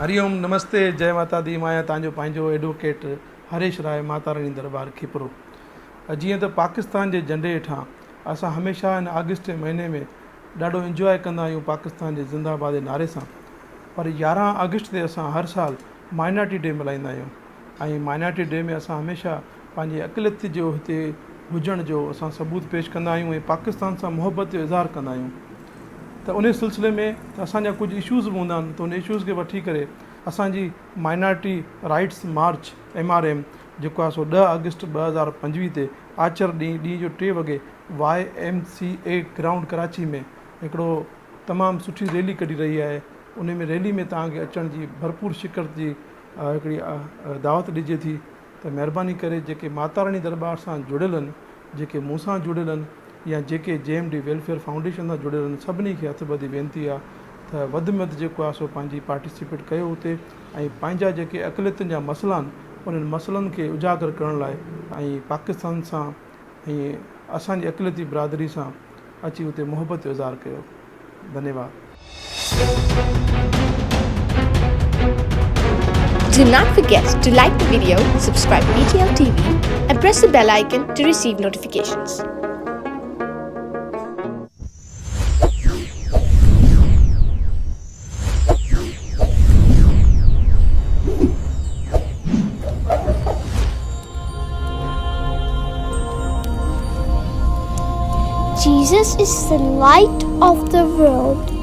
هري اوم نمستي جئي ماتا دي. مان آهيان توهان جو پنهنجو ايڊووڪيٽ هريش راءِ ماتا راني درٻار کپرو. جيئن ته پاڪستان جي جهنڊي هيٺان اسان هميشه هن اگست مهيني ۾ ڏاڍو انجواءِ ڪندا آهيون پاڪستان جي زنداباد جي ناري سان. پر يارهن اگست تي اسان هر سال مائنارٽي ڊي ملهائيندا آهيون. ۽ مائنارٽي ڊي ۾ اسان هميشه پنهنجي اقليت جو هتي هجڻ جو اسان ثبوت پيش ڪندا آهيون ۽ پاڪستان سان محبت جو اظهار ڪندا آهيون ته ان سلسلي ۾ اسان جا ڪجهه اشوز به هوندا آهن ته ان اشوز کي وٺي ڪري اسان جي minority rights march M R M جيڪو آهي سو ڏهه اگست ٻه هزار پنجويهه تي آچر ڏينهن ڏينهن جو ٽي وڳي Y M C A ground Karachi ۾ هڪڙو تمام سٺي ريلي ڪڍي رهي آهي. ان ۾ ريلي ۾ توهان کي اچڻ جي ڀرپور شڪست جي هڪڙي دعوت ڏجي ٿي. ته مهرباني ڪري جيڪي ماتا راني درٻار سان جڙيل آهن جيڪي مون سان جڙيل آهن يا جيڪي جي ايم ڊي ويلفيئر فائونڊيشن سان جڙيل آهن سڀني کي هٿ ٻڌي وينتي آهي ته وڌ ۾ وڌ جيڪو آهي سو پنهنجي پارٽيسپيٽ ڪيو هتي ۽ پنهنجا جيڪي اقليتن جا مسئلا آهن انهن مسئلن کي اجاگر ڪرڻ لاءِ ۽ پاڪستان سان ۽ اسان جي اقليتي برادري سان اچي هتي محبت جو اظهار ڪيو ڌنيواد Do not forget to like the video, subscribe to ETL TV, and press the bell icon to receive notifications. Jesus is the light of the world.